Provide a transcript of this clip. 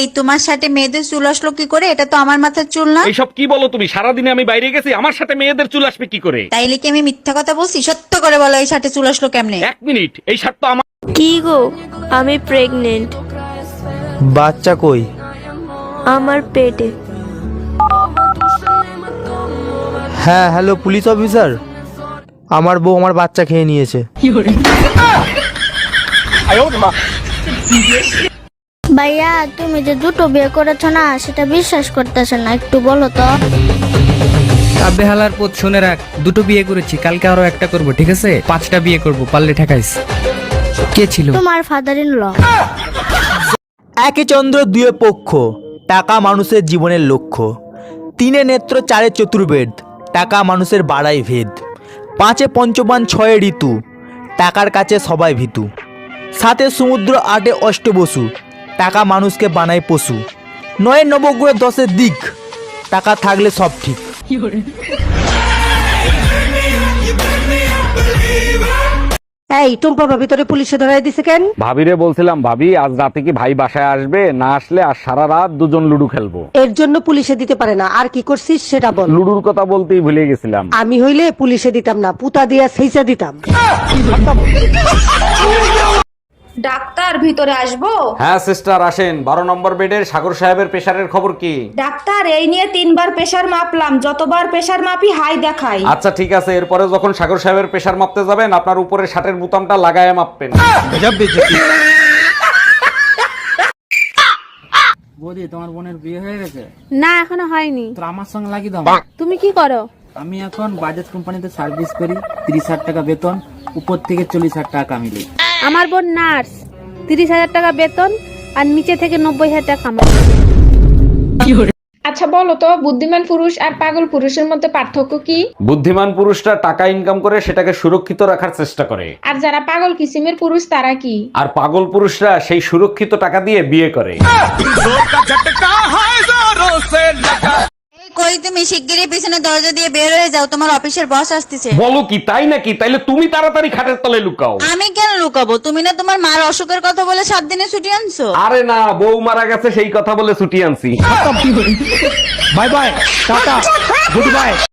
এই তোমার সাথে মেয়েদের চুল আসলো কি করে? এটা তো আমার মাথার চুল না। এইসব কি বলো তুমি? সারাদিনে আমি বাইরে গেছি আমার সাথে মেয়েদের চুল আসবে কি করে? তাইলে কি আমি মিথ্যা কথা বলছি? সত্য করে বলো এই সাথে চুল আসলো কেমনে? এক মিনিট এই শার্ট তো আমার কি গো? আমি প্রেগনেন্ট বাচ্চা কই? আমার পেটে। হ্যাঁ হ্যালো পুলিশ অফিসার আমার বউ আমার বাচ্চা খেয়ে নিয়েছে। ভাইয়া তুমি যে দুটো বিয়ে করেছ না সেটা বিশ্বাস করতেছে না একটু বলো তো। বেহালার পথ শুনে রাখ দুটো বিয়ে করেছি কালকে আরও একটা করব ঠিক আছে? পাঁচটা বিয়ে করব পারলে ঠেকাইস। কে ছিল? তোমার ফাদার ইন ল একে চন্দ্র দুয়ে পক্ষ টাকা মানুষের জীবনের লক্ষ্য। তিনে নেত্র চারে চতুর্বেদ টাকা মানুষের বাড়াই ভেদ। পাঁচে পঞ্চবান ছয়ে ঋতু টাকার কাছে সবাই ভীতু। সাতে সমুদ্র আটে অষ্টবসু টাকা মানুষকে বানায় পশু। নয় নবগ্রহ দশের দিক টাকা থাকলে সব ঠিক। এই টুম্পা ভাবি তোরে পুলিশে ধরাই দিছে কেন? ভাবিরে বলছিলাম ভাবি আজ রাতে কি ভাই বাসায় আসবে? না আসলে আর সারা রাত দুজন লুডু খেলব। এর জন্য পুলিশে দিতে পারে না। আর কি করছিস সেটা বল। লুডুর কথা বলতেই ভুলে গেছিলাম। আমি হইলে পুলিশে দিতাম না পুতা দিয়া সেইচা দিতাম। ডাক্তার ভিতরে আসব? হ্যাঁ সিস্টার আসেন। বারো নম্বর বেডের সাগর সাহেবের প্রেশারের খবর কি? ডাক্তার এই নিয়ে তিনবার প্রেসার মাপলাম। যতবার প্রেশার মাপি হাই দেখাই। আচ্ছা ঠিক আছে। এরপরে যখন সাগর সাহেবের প্রেশার মাপতে যাবেন আপনার উপরে শার্টের বোতামটা লাগায় মাপবেন। বৌদি তোমার বোনের বিয়ে হয়ে গেছে? না এখনও হয়নি। তো আমার সঙ্গে লাগিয়ে দাও। তুমি কি করো? আমি এখন বাজাজ কোম্পানিতে সার্ভিস করি তিরিশ হাজার টাকা বেতন উপর থেকে চল্লিশ হাজার টাকা কামিলি। আমার বোন নার্স তিরিশ হাজার টাকা বেতন আর নিচে থেকে নব্বই হাজার টাকা আচ্ছা বলো তো বুদ্ধিমান পুরুষ আর পাগল পুরুষের মধ্যে পার্থক্য কি? বুদ্ধিমান পুরুষরা টাকা ইনকাম করে সেটাকে সুরক্ষিত রাখার চেষ্টা করে। আর যারা পাগল কিসিমের পুরুষ তারা কি? আর পাগল পুরুষরা সেই সুরক্ষিত টাকা দিয়ে বিয়ে করে। এই কই তুমি শিগগিরই পিছনে দরজা দিয়ে বের হয়ে যাও তোমার অফিসের বস আসতেছে। বলো কি তাই নাকি? তাইলে তুমি তাড়াতাড়ি খাটের তলে লুকাও। আমি কেন লুকাবো? তুমি না তোমার মার অসুখের কথা বলে সাত দিনে ছুটি আনছো? আরে না বউ মারা গেছে সেই কথা বলে ছুটি আনছি। Bye bye tata good bye